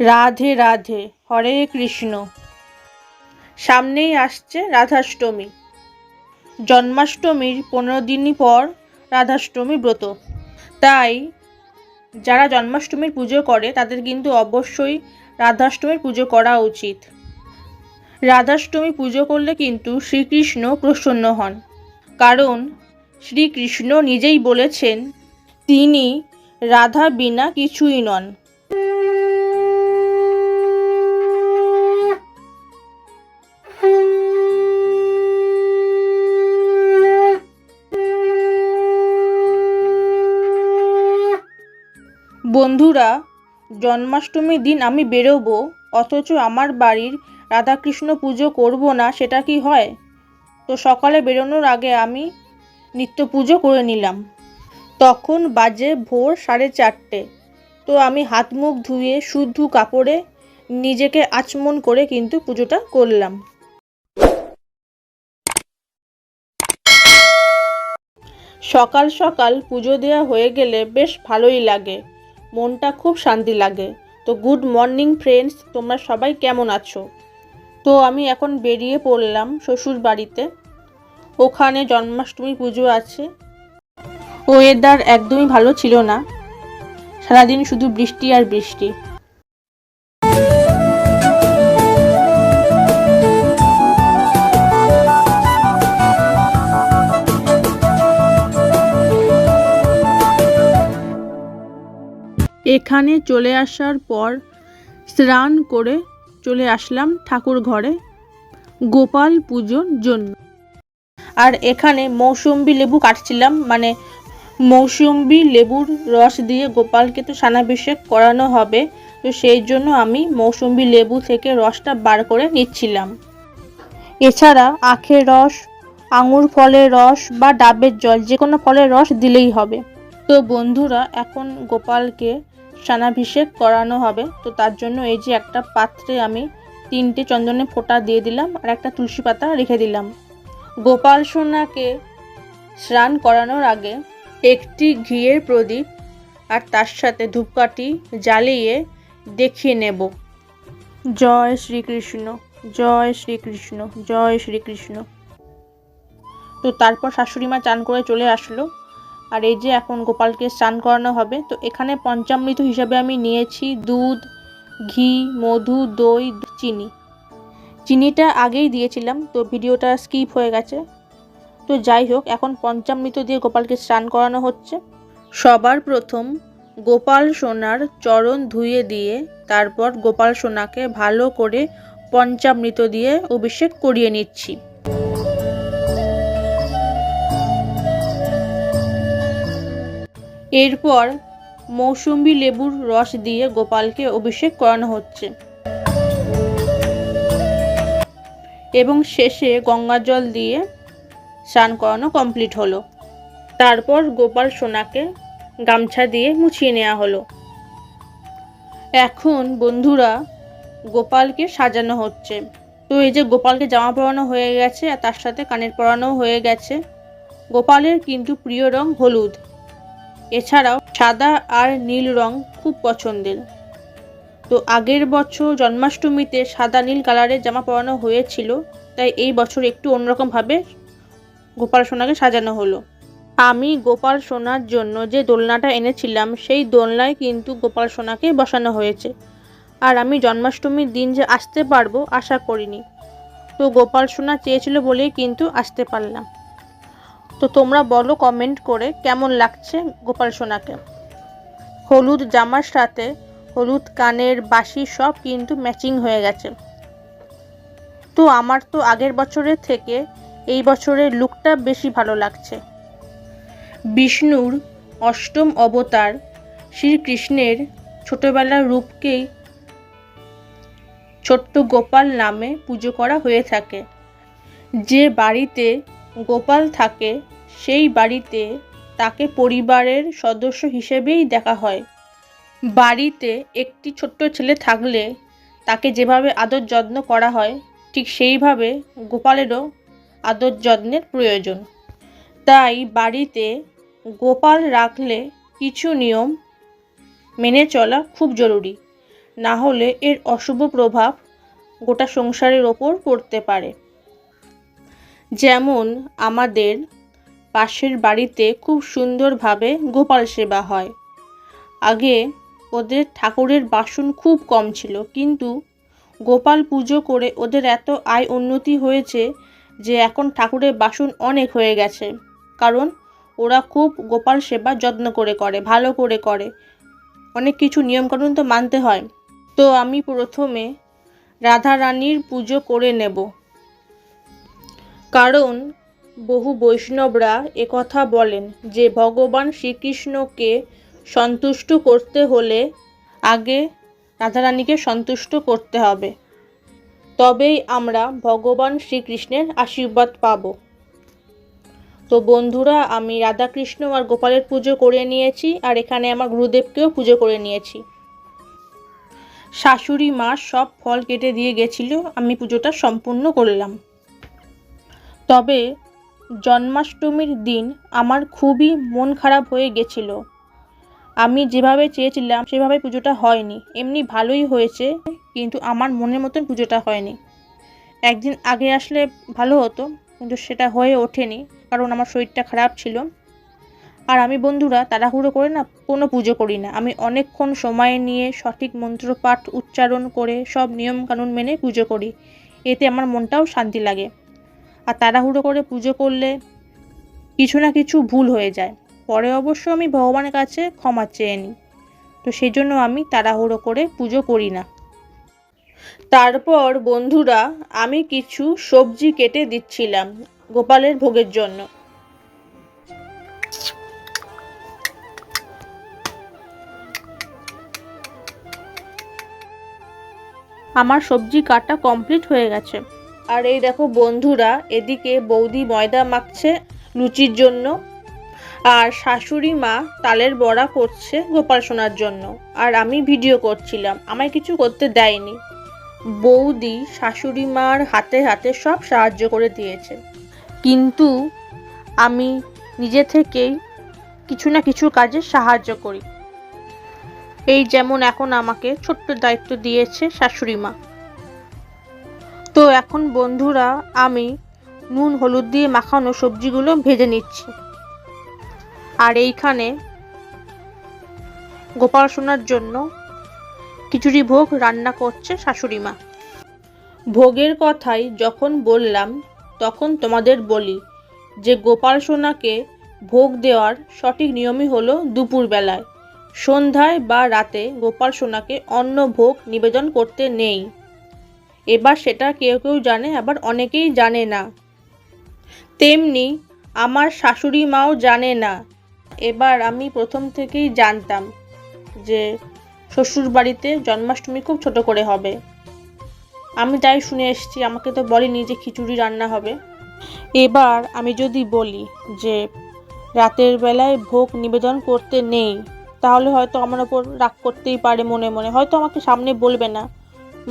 রাধে রাধে, হরে কৃষ্ণ। সামনেই আসছে রাধাষ্টমী। জন্মাষ্টমীর পনেরো দিনই পর রাধাষ্টমী ব্রত। তাই যারা জন্মাষ্টমীর পুজো করে, তাদের কিন্তু অবশ্যই রাধাষ্টমীর পুজো করা উচিত। রাধাষ্টমী পুজো করলে কিন্তু শ্রীকৃষ্ণ প্রসন্ন হন। কারণ শ্রীকৃষ্ণ নিজেই বলেছেন, তিনি রাধা বিনা কিছুই নন। বন্ধুরা, জন্মাষ্টমীর দিন আমি বেরোবো, অথচ আমার বাড়ির রাধাকৃষ্ণ পুজো করব না, সেটা কি হয়? তো সকালে বেরোনোর আগে আমি নিত্য পুজো করে নিলাম। তখন বাজে ভোর সাড়ে চারটে। তো আমি হাত মুখ ধুয়ে শুদ্ধ কাপড়ে নিজেকে আচমন করে কিন্তু পুজোটা করলাম। সকাল সকাল পুজো দেওয়া হয়ে গেলে বেশ ভালোই লাগে। মনটা খুব শান্তি লাগে। তো গুড মর্নিং ফ্রেন্ডস তোমরা সবাই কেমন আছো? তো আমি এখন বেরিয়ে পড়লাম শ্বশুর বাড়িতে। ওখানে জন্মাষ্টমী পুজো আছে। ওয়েদার একদমই ভালো ছিল না। সারাদিন শুধু বৃষ্টি আর বৃষ্টি। এখানে চলে আসার পর স্নান করে চলে আসলাম ঠাকুর ঘরে গোপাল পুজোর জন্য। আর এখানে মৌসুম্বি লেবু কাটছিলাম মানে মৌসুম্বি লেবুর রস দিয়ে গোপালকে তো স্নানাভিষেক করানো হবে, তো সেই জন্য আমি মৌসুম্বি লেবু থেকে রসটা বার করে নিচ্ছিলাম। এছাড়া আখের রস, আঙুর ফলের রস বা ডাবের জল, যে কোনো ফলের রস দিলেই হবে। তো বন্ধুরা, এখন গোপালকে স্নানাভিষেক করানো হবে। তো তার জন্য এই যে একটা পাত্রে আমি তিনটে চন্দনের ফোঁটা দিয়ে দিলাম আর একটা তুলসী পাতা রেখে দিলাম। গোপাল সোনাকে স্নান করানোর আগে একটি ঘিয়ের প্রদীপ আর তার সাথে ধূপকাঠি জ্বালিয়ে দেখিয়ে নেব। জয় শ্রীকৃষ্ণ জয় শ্রীকৃষ্ণ জয় শ্রীকৃষ্ণ। তো তারপর শাশুড়ি মা চান করে চলে আসলো। আর এই যে এখন গোপালকে স্নান করানো হবে, তো এখানে পঞ্চামৃত হিসাবে আমি নিয়েছি দুধ, ঘি, মধু, দই, চিনি। চিনিটা আগেই দিয়েছিলাম, তো ভিডিওটা স্কিপ হয়ে গেছে। তো যাই হোক, এখন পঞ্চামৃত দিয়ে গোপালকে স্নান করানো হচ্ছে। সবার প্রথম গোপাল সোনার চরণ ধুয়ে দিয়ে তারপর গোপাল সোনাকে ভালো করে পঞ্চামৃত দিয়ে অভিষেক করিয়ে নিচ্ছি। এরপর মৌসুম্বি লেবুর রস দিয়ে গোপালকে অভিষেক করানো হচ্ছে। এবং শেষে গঙ্গা জল দিয়ে স্নান করানো কমপ্লিট হলো। তারপর গোপাল সোনাকে গামছা দিয়ে মুছিয়ে নেওয়া হলো। এখন বন্ধুরা গোপালকে সাজানো হচ্ছে। তো এই যে গোপালকে জামা পরানো হয়ে গেছে আর তার সাথে কানের পরানো হয়ে গেছে। গোপালের কিন্তু প্রিয় রং হলুদ। এছাড়াও সাদা আর নীল রং খুব পছন্দের। তো আগের বছর জন্মাষ্টমীতে সাদা নীল কালারের জামা পরানো হয়েছিল, তাই এই বছর একটু অন্যরকমভাবে গোপাল সোনাকে সাজানো হলো। আমি গোপাল সোনার জন্য যে দোলনাটা এনেছিলাম, সেই দোলনায় কিন্তু গোপাল সোনাকে বসানো হয়েছে। আর আমি জন্মাষ্টমীর দিন যে আসতে পারব, আশা করিনি। তো গোপাল সোনা চেয়েছিল বলেই কিন্তু আসতে পারলাম। তো তোমরা বলো কমেন্ট করে কেমন লাগছে গোপাল সোনাকে। হলুদ জামার সাথে হলুদ কানের বাসি সব কিন্তু ম্যাচিং হয়ে গেছে। তো আমার তো আগের বছরের থেকে এই বছরের লুকটা বেশি ভালো লাগছে। বিষ্ণুর অষ্টম অবতার শ্রীকৃষ্ণের ছোটবেলার রূপকেই ছোট্ট গোপাল নামে পুজো করা হয়ে থাকে। যে বাড়িতে গোপাল থাকে, সেই বাড়িতে তাকে পরিবারের সদস্য হিসেবেই দেখা হয়। বাড়িতে একটি ছোট্ট ছেলে থাকলে তাকে যেভাবে আদর যত্ন করা হয়, ঠিক সেইভাবে গোপালেরও আদর যত্নের প্রয়োজন। তাই বাড়িতে গোপাল রাখলে কিছু নিয়ম মেনে চলা খুব জরুরি। না হলে এর অশুভ প্রভাব গোটা সংসারের ওপর পড়তে পারে। যেমন আমাদের পাশের বাড়িতে খুব সুন্দরভাবে গোপাল সেবা হয়। আগে ওদের ঠাকুরের বাসন খুব কম ছিল, কিন্তু গোপাল পুজো করে ওদের এত আয় উন্নতি হয়েছে যে এখন ঠাকুরের বাসন অনেক হয়ে গেছে। কারণ ওরা খুব গোপাল সেবা যত্ন করে করে, ভালো করে করে। অনেক কিছু নিয়মকানুন তো মানতে হয়। তো আমি প্রথমে রাধা রানীর পুজো করে নেব। কারণ বহু বৈষ্ণবরা একথা বলেন যে ভগবান শ্রীকৃষ্ণকে সন্তুষ্ট করতে হলে আগে রাধারানীকে সন্তুষ্ট করতে হবে। তবেই আমরা ভগবান শ্রীকৃষ্ণের আশীর্বাদ পাব। তো বন্ধুরা, আমি রাধাকৃষ্ণ আর গোপালের পুজো করে নিয়েছি আর এখানে আমার গুরুদেবকেও পুজো করে নিয়েছি। শাশুড়ি মা সব ফল কেটে দিয়ে গেছিল, আমি পুজোটা সম্পূর্ণ করলাম। তবে জন্মাষ্টমীর দিন আমার খুবই মন খারাপ হয়ে গেছিল। আমি যেভাবে চেয়েছিলাম, সেভাবে পুজোটা হয়নি। এমনি ভালোই হয়েছে, কিন্তু আমার মনের মতন পুজোটা হয়নি। একদিন আগে আসলে ভালো হতো, কিন্তু সেটা হয়ে ওঠেনি, কারণ আমার শরীরটা খারাপ ছিল। আর আমি বন্ধুরা, তাড়াহুড়ো করে না কোনো পুজো করি না। আমি অনেকক্ষণ সময় নিয়ে সঠিক মন্ত্রপাঠ, উচ্চারণ করে সব নিয়মকানুন মেনে পুজো করি। এতে আমার মনটাও শান্তি লাগে। আর তাড়াহুড়ো করে পুজো করলে কিছু না কিছু ভুল হয়ে যায়। পরে অবশ্য আমি ভগবানের কাছে ক্ষমা চেয়ে নিই। তো সেই জন্য আমি তাড়াহুড়ো করে পুজো করি না। তারপর বন্ধুরা, আমি কিছু সবজি কেটে দিচ্ছিলাম গোপালের ভোগের জন্য। আমার সবজি কাটা কমপ্লিট হয়ে গেছে। আর এই দেখো বন্ধুরা, এদিকে বৌদি ময়দা মাখছে লুচির জন্য আর শাশুড়ি মা তালের বড়া করছে গোপাল সোনার জন্য। আর আমি ভিডিও করছিলাম, আমায় কিছু করতে দেয়নি। বৌদি শাশুড়ি মার হাতে হাতে সব সাহায্য করে দিয়েছে। কিন্তু আমি নিজে থেকেই কিছু না কিছু কাজে সাহায্য করি। এই যেমন এখন আমাকে ছোট্ট দায়িত্ব দিয়েছে শাশুড়ি মা। তো এখন বন্ধুরা আমি নুন, হলুদ দিয়ে মাখানো সবজিগুলো ভেজে নিচ্ছি। আর এইখানে গোপাল সোনার জন্য খিচুড়ি ভোগ রান্না করছে শাশুড়ি মা। ভোগের কথাই যখন বললাম, তখন তোমাদের বলি যে গোপাল সোনাকে ভোগ দেওয়ার সঠিক নিয়মই হলো দুপুরবেলায়। সন্ধ্যায় বা রাতে গোপাল সোনাকে অন্ন ভোগ নিবেদন করতে নেই। এবার সেটা কেউ কেউ জানে, আবার অনেকেই জানে না। তেমনি আমার শাশুড়ি মাও জানে না। এবার আমি প্রথম থেকেই জানতাম যে শ্বশুর বাড়িতে জন্মাষ্টমী খুব ছোট করে হবে। আমি তাই শুনে এসেছি, আমাকে তো বলেনি যে খিচুড়ি রান্না হবে। এবার আমি যদি বলি যে রাতের বেলায় ভোগ নিবেদন করতে নেই, তাহলে হয়তো আমার ওপর রাগ করতেই পারে মনে মনে। হয়তো আমাকে সামনে বলবে না।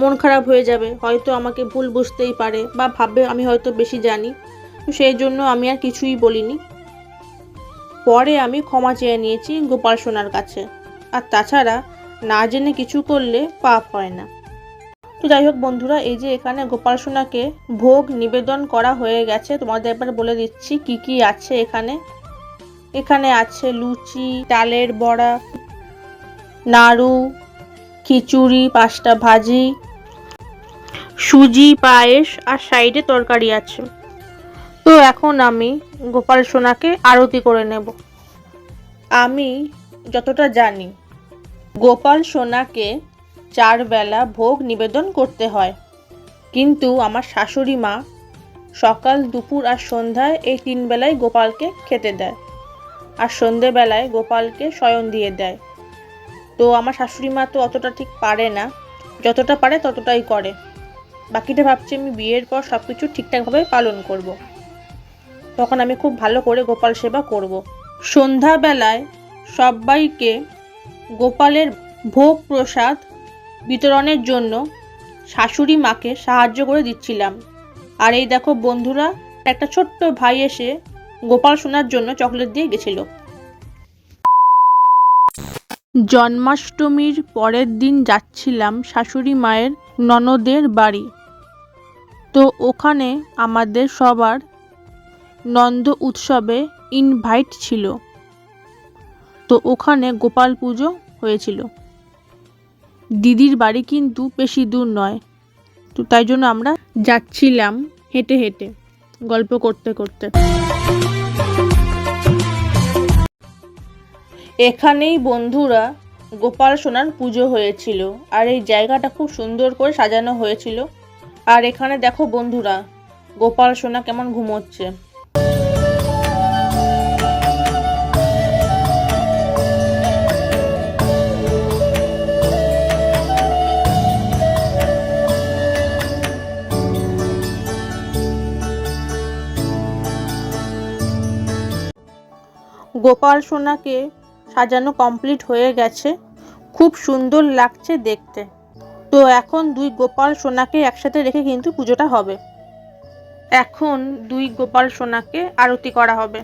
মন খারাপ হয়ে যাবে, হয়তো আমাকে ভুল বুঝতেই পারে বা ভাববে আমি হয়তো বেশি জানি। সেই জন্য আমি আর কিছুই বলিনি। পরে আমি ক্ষমা চেয়ে নিয়েছি গোপাল সোনার কাছে। আর তাছাড়া না জেনে কিছু করলে পাপ হয় না। তো যাই হোক বন্ধুরা, এই যে এখানে গোপাল সোনাকে ভোগ নিবেদন করা হয়ে গেছে, তোমাদের এবার বলে দিচ্ছি কি কি আছে এখানে। এখানে আছে লুচি, ডালের বড়া, নাড়ু, খিচুড়ি, পাঁচটা ভাজি সুজি, পায়েস আর সাইডে তরকারি আছে। তো এখন আমি গোপাল সোনাকে আরতি করে নেব। আমি যতটা জানি, গোপাল সোনাকে চার বেলা ভোগ নিবেদন করতে হয়। কিন্তু আমার শাশুড়ি মা সকাল, দুপুর আর সন্ধ্যায় এই তিন বেলায় গোপালকে খেতে দেয় আর সন্ধেবেলায় গোপালকে শয়ন দিয়ে দেয়। তো আমার শাশুড়ি মা তো অতটা ঠিক পারে না। যতটা পারে ততটাই করে। বাকিটা ভাবছি আমি বিয়ের পর সব কিছু ঠিকঠাকভাবে পালন করব। তখন আমি খুব ভালো করে গোপাল সেবা করব। সন্ধ্যাবেলায় সবাইকে গোপালের ভোগ প্রসাদ বিতরণের জন্য শাশুড়ি মাকে সাহায্য করে দিচ্ছিলাম আর এই দেখো বন্ধুরা, একটা ছোট্ট ভাই এসে গোপাল শোনার জন্য চকলেট দিয়ে গেছিল জন্মাষ্টমীর পরের দিন যাচ্ছিলাম শাশুড়ি মায়ের ননদের বাড়ি তো ওখানে আমাদের সবার নন্দ উৎসবে ইনভাইট ছিল। তো ওখানে গোপাল পুজো হয়েছিল। দিদির বাড়ি কিন্তু বেশি দূর নয়। তো তাই জন্য আমরা যাচ্ছিলাম হেঁটে হেঁটে, গল্প করতে করতে। এখানেই বন্ধুরা গোপাল সোনার পুজো হয়েছিল। আর এই জায়গাটা খুব সুন্দর করে সাজানো হয়েছিল। আর এখানে দেখো বন্ধুরা, গোপাল সোনা কেমন ঘুমোচ্ছে। গোপাল সোনাকে সাজানো কমপ্লিট হয়ে গেছে। খুব সুন্দর লাগছে দেখতে। তো এখন দুই গোপাল সোনাকে একসাথে রেখে কিন্তু পুজোটা হবে। এখন দুই গোপাল সোনাকে আরতি করা হবে।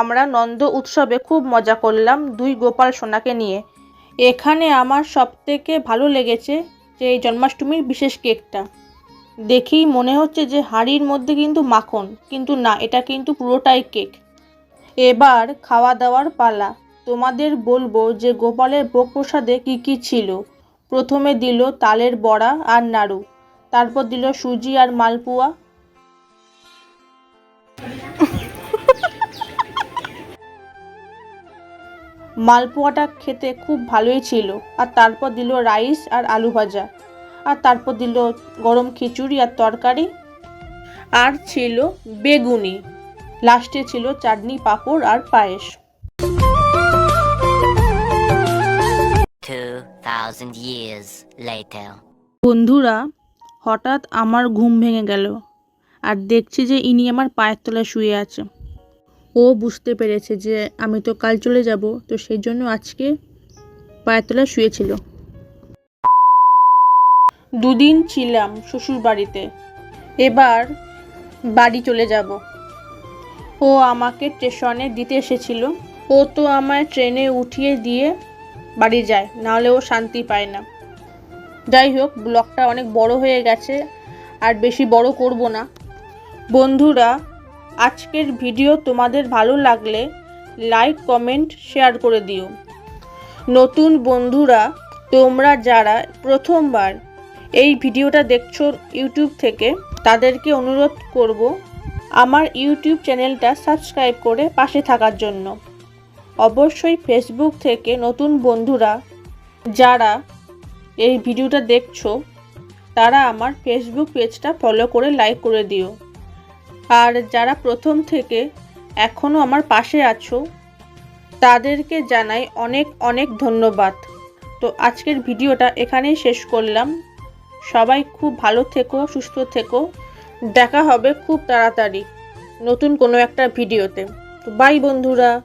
আমরা নন্দ উৎসবে খুব মজা করলাম দুই গোপাল সোনাকে নিয়ে। এখানে আমার সবথেকে ভালো লেগেছে যে এই জন্মাষ্টমীর বিশেষ কেকটা। দেখেই মনে হচ্ছে যে হাঁড়ির মধ্যে কিন্তু মাখন, কিন্তু না, এটা কিন্তু পুরোটাই কেক। এবার খাওয়া দাওয়ার পালা। তোমাদের বলব যে গোপালের ভোগ প্রসাদে কী কী ছিল? প্রথমে দিল তালের বড়া আর নাড়ু, তারপর দিল সুজি আর মালপোয়া মালপোয়াটা খেতে খুব ভালোই ছিল। আর তারপর দিল রাইস আর আলু ভাজা। আর তারপর দিল গরম খিচুড়ি আর তরকারি। আর ছিল বেগুনি। লাস্টে ছিল চাটনি পাঁপড় আর পায়েস। 2,000 years বন্ধুরা হঠাৎ আমার ঘুম ভেঙে গেল। আর দেখছি যে ইনি আমার পায়ের তলায় শুয়ে আছে। ও বুঝতে পেরেছে যে আমি তো কাল চলে যাব, তো সেই জন্য আজকে পায়ের শুয়েছিল। দুদিন ছিলাম শ্বশুর বাড়িতে। এবার বাড়ি চলে যাব। ও আমাকে স্টেশনে দিতে এসেছিল। ও তো আমায় ট্রেনে উঠিয়ে দিয়ে বাড়ি যায়, নাহলে ও শান্তি পায় না। যাই হোক ব্লগটা অনেক বড় হয়ে গেছে, আর বেশি বড় করব না। বন্ধুরা আজকের ভিডিও তোমাদের ভালো লাগলে লাইক, কমেন্ট, শেয়ার করে দিও। নতুন বন্ধুরা, তোমরা যারা প্রথমবার এই ভিডিওটা দেখছ ইউটিউব থেকে, তাদেরকে অনুরোধ করব আমার ইউটিউব চ্যানেলটা সাবস্ক্রাইব করে পাশে থাকার জন্য। অবশ্যই ফেসবুক থেকে নতুন বন্ধুরা যারা এই ভিডিওটা দেখছ, তারা আমার ফেসবুক পেজটা ফলো করে লাইক করে দিও। আর যারা প্রথম থেকে এখনও আমার পাশে আছো, তাদেরকে জানাই অনেক অনেক ধন্যবাদ। তো আজকের ভিডিওটা এখানেই শেষ করলাম। সবাই খুব ভালো থেকো, সুস্থ থেকো। দেখা হবে খুব তাড়াতাড়ি নতুন কোনো একটা ভিডিওতে। তো বাই বন্ধুরা।